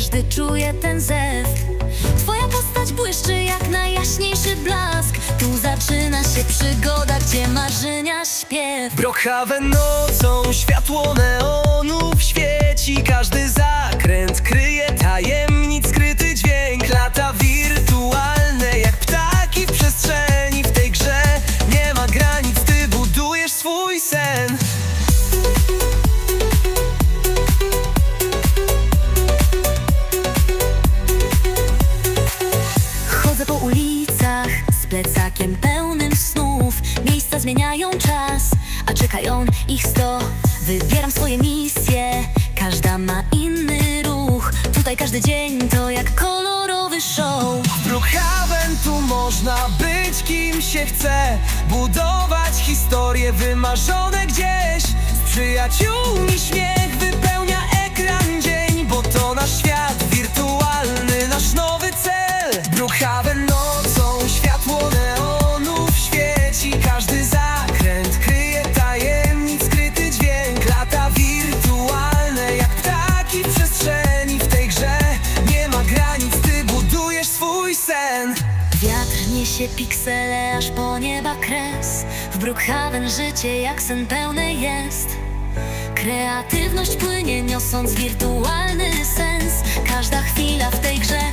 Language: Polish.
każdy czuje ten zew. Twoja postać błyszczy jak najjaśniejszy blask. Tu zaczyna się przygoda, gdzie marzenia śpiew. Brookhaven nocą plecakiem pełnym snów. Miejsca zmieniają czas, a czekają ich sto. Wybieram swoje misje, każda ma inny ruch. Tutaj każdy dzień to jak kolorowy show. W Brookhaven tu można być kim się chce Budować historie wymarzone gdzieś Z przyjaciółmi śmiech wypełnia ekran dzień Bo to nasz świat wirtualny, nasz nowy cel Brookhaven Wiatr niesie piksele aż po nieba kres. W Brookhaven życie jak sen pełne jest. Kreatywność płynie niosąc wirtualny sens. Każda chwila w tej grze